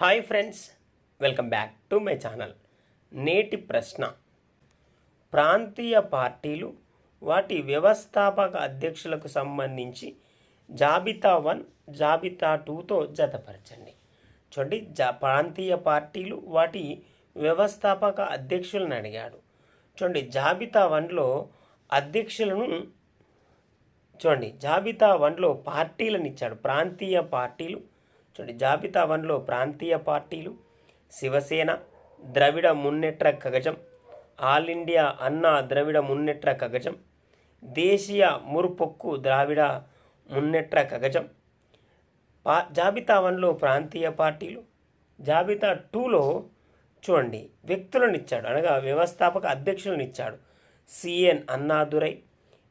Hi friends welcome back to my channel నేటి ప్రశ్న. ప్రాంతీయ పార్టీలు వాటి వ్యవస్థాపక అధ్యక్షులకు సంబంధించి జాబితా వన్ జాబితా టూతో జతపరచండి. చూడండి జా ప్రాంతీయ పార్టీలు వాటి వ్యవస్థాపక అధ్యక్షులను అడిగాడు. చూడండి జాబితా వన్లో అధ్యక్షులను చూడండి జాబితా వన్లో పార్టీలను ఇచ్చాడు. ప్రాంతీయ పార్టీలు చూడండి జాబితా వన్లో ప్రాంతీయ పార్టీలు శివసేన ద్రవిడ మున్నెట్ర కగజం ఆల్ ఇండియా అన్నా ద్రవిడ మున్నెట్ర కగజం దేశీయ మురుపొక్కు ద్రావిడ మున్నెట్ర కగజం పా జాబితా వన్లో ప్రాంతీయ పార్టీలు జాబితా టూలో చూడండి వ్యక్తులను ఇచ్చాడు అనగా వ్యవస్థాపక అధ్యక్షులను ఇచ్చాడు సిఎన్ అన్నాదురై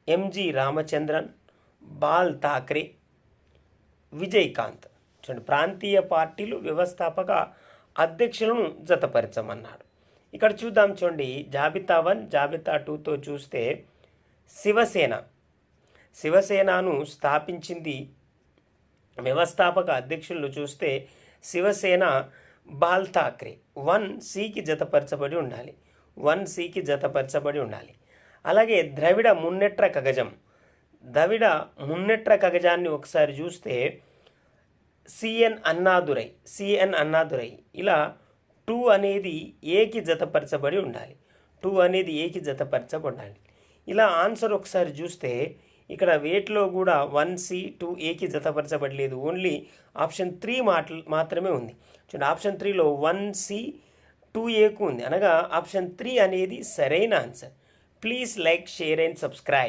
ఎంజి రామచంద్రన్ బాల్ థాక్రే విజయకాంత్. చూడండి ప్రాంతీయ పార్టీలు వ్యవస్థాపక అధ్యక్షులను జతపరచమన్నాడు ఇక్కడ చూద్దాం చూడండి జాబితా వన్ జాబితా టూతో చూస్తే శివసేన. శివసేనను స్థాపించింది వ్యవస్థాపక అధ్యక్షులను చూస్తే శివసేన బాల్ ఠాక్రే. వన్ సికి జతపరచబడి ఉండాలి. వన్ సికి జతపరచబడి ఉండాలి. అలాగే ద్రవిడ మున్నెట్ర కగజం. ద్రవిడ మున్నెట్ర కగజాన్ని ఒకసారి చూస్తే సిఎన్ అన్నాదురై సిఎన్ అన్నాదురై. ఇలా టూ అనేది ఏకి జతపరచబడి ఉండాలి. టూ అనేది ఏకి జతపరచబడాలి. ఇలా ఆన్సర్ ఒకసారి చూస్తే ఇక్కడ వేట్లో కూడా వన్ సి టూ ఏకి జతపరచబడలేదు. ఓన్లీ ఆప్షన్ త్రీ మాట మాత్రమే ఉంది. చూడండి ఆప్షన్ త్రీలో వన్ సి టూ ఏకు ఉంది. అనగా ఆప్షన్ త్రీ అనేది సరైన answer. Please like share and subscribe.